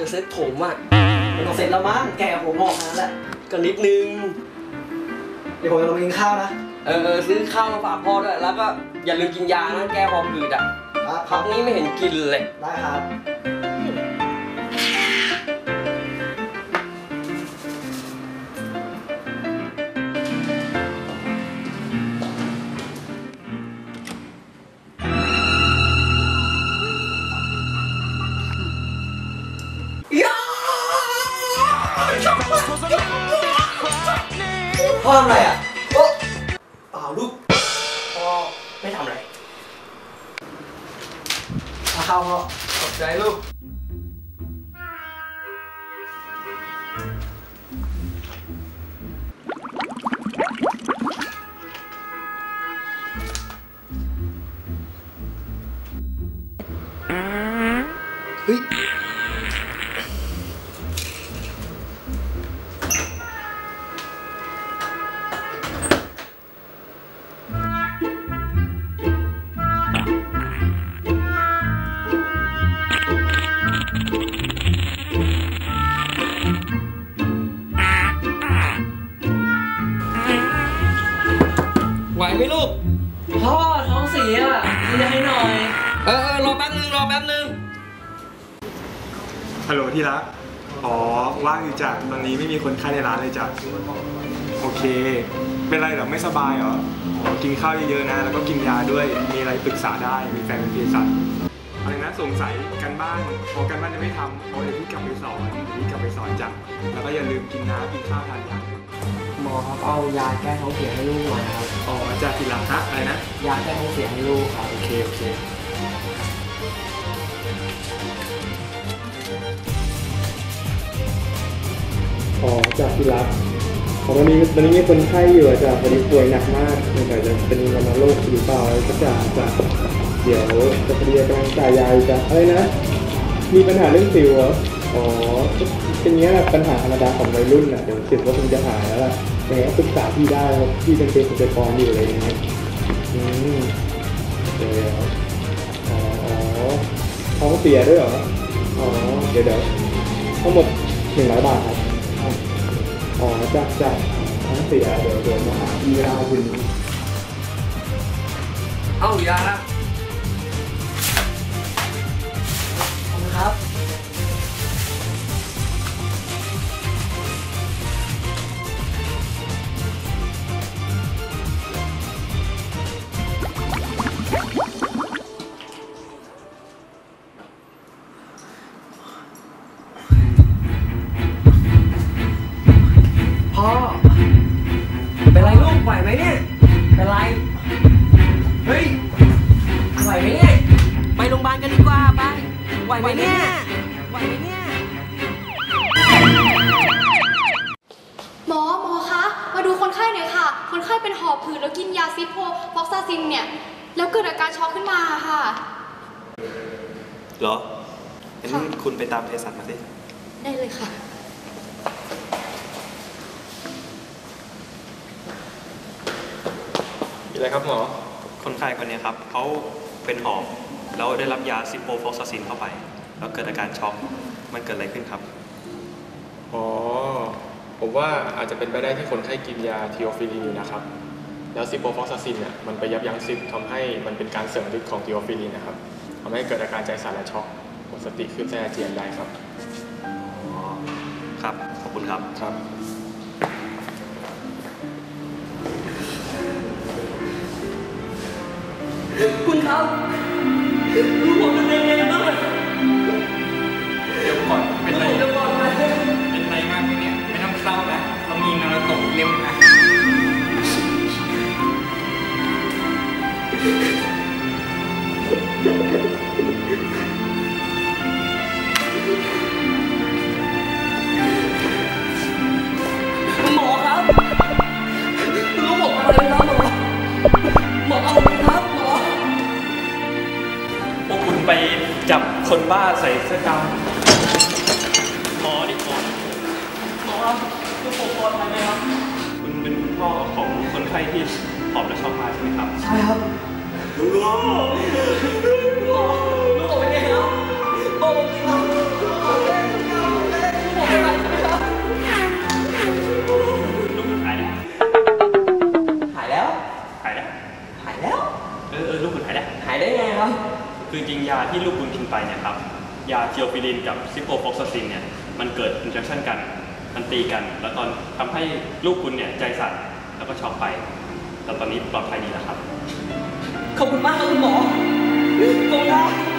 จะเซ็ตผมอะมันต้องเสร็จแล้วมั้งแกกับผมออกมาแล้ว ก็นิดนึง เดี๋ยวผมจะลงไปกินข้าวนะ เออเออซื้อข้าวมาฝากพ่อด้วย แล้วก็อย่าลืมกินยานะแก้หอบหืดอะครับพักนี้ไม่เห็นกินเลย ได้ครับ มาเข้าพ่ ไหมลูก พ่อท้องเสียกินให้หน่อย เออเออรอแป๊บนึงรอแป๊บนึงฮัลโหลที่รัก อ๋อว่างอยู่จ้ะตอนนี้ไม่มีคนไข้ในร้านเลยจ้ะ โอเค เป็นไรเหรอไม่สบายเหรออ๋อกินข้าวเยอะๆนะ แล้วก็กินยาด้วย มีอะไรปรึกษาได้ มีแฟนเป็นเภสัชอะไรนะสงสัยกันบ้านพอกันบ้านจะไม่ทำเอเดี๋ยวพี่กลับไปสอนเดี๋ยวพี่กลับไปสอนจ้ะแล้วก็อย่าลืมกินน้ำกินข้าวทานยาม อครับเอายาแก้ท้องเสียให้ลูกหน่อยนะครับอ๋อจ้ะที่รักฮะอะไรนะ ยาแก้ท้องเสียให้ลูกครับโอเคโอเคอ๋อจากที่รักของวันนี้วันนี้มีคนไข้อยู่อะจากวันนี้ป่วยหนักมากไม่ว่าจะเป็นวัณโรคหรือเปล่าอะไรสักอย่างจะเดี๋ยวจะพอดีกำลังจ่ายยาอยู่จะอะไรนะ มีปัญหาเรื่องสิวเหรออ๋อเป็นอย่างนี้ยแหละปัญหาธรรมดาของวัยรุ่นอะเดี๋ยวสิวก็คงจะหายแล้วล่ะ ยังไงก็ปรึกษาพี่ได้ครับพี่เป็นเภสัชกรอยู่อะไรอย่างเงี้ยอืมเดี๋ยวอ๋ออ๋อท้องเสียด้วยเหรออ๋อเดี๋ยวเดี๋ยวทั้งหมดหนึ่งร้อยบาทครับอ๋อจากจากท้องเสียเดี๋ยวเดี๋ยวมาหาพี่เวลาคุณเอ้ายาขอ ไรลูกไหวไหมเนี่ย เป็นไร เฮ้ย ไหวไหมเนี่ย ไปโรงพยาบาลกันดีกว่าไป ไหวไหมเนี่ย ไหวไหมเนี่ย หมอหมอคะ มาดูคนไข้หน่อยค่ะ คนไข้เป็นหอบหืดแล้วกินยาซิโพฟอกซาซินเนี่ย แล้วเกิดอาการช็อกขึ้นมาค่ะ เหรองั้นคุณไปตามเภสัชมาสิ ได้เลยค่ะ อะไรครับหมอ คนไข้คนนี้ครับเขาเป็นหอบแล้วได้รับยาซิโปฟอกซาซินเข้าไป แล้วเกิดอาการช็อกมันเกิดอะไรขึ้นครับ อ๋อ ผมว่าอาจจะเป็นไปได้ที่คนไข้กินยาทีโอฟิลินอยู่นะครับ แล้วซิโปฟอกซาซินเนี่ยมันไปยับยั้งซิปทำให้มันเป็นการเสริมฤทธิ์ของทีโอฟิลินนะครับทำให้เกิดอาการใจสั่นและช็อกหมดสติขึ้นไส้อาเจียนได้ครับ อ๋อ ครับ ขอบคุณครับ ครับ คุณครับลูกผมเป็นยังไงบ้างเดี๋ยวก่อนเป็นไรจะบอกไหมเป็นไรมากไหมเนี่ยไม่ต้องเศร้านะเรามีนาราโตะเร็วนะหมอครับลูกผมอะไร คนบ้าใส่เสื้อดำหมอดิหมอหมอครับลูกผมปลอดภัยไหมครับ คุณเป็นคุณพ่อของคนไข้ที่หอบและช็อกมาใช่ไหมครับ ใช่ครับลูกผมเป็นไงครับบอกผมสิครับลูกผมเป็นยังไง ริงๆ ยาที่ลูกคุณกินไปเนี่ยครับ ยาเจียวฟิลินกับซิโปรฟอกซาซินเนี่ย มันเกิดอินเทอร์ชันกัน มันตีกัน แล้วตอนทำให้ลูกคุณเนี่ยใจสั่น แล้วก็ช็อกไป แต่ตอนนี้ปลอดภัยดีแล้วครับ ขอบคุณมากครับคุณหมอโอบคุณครับ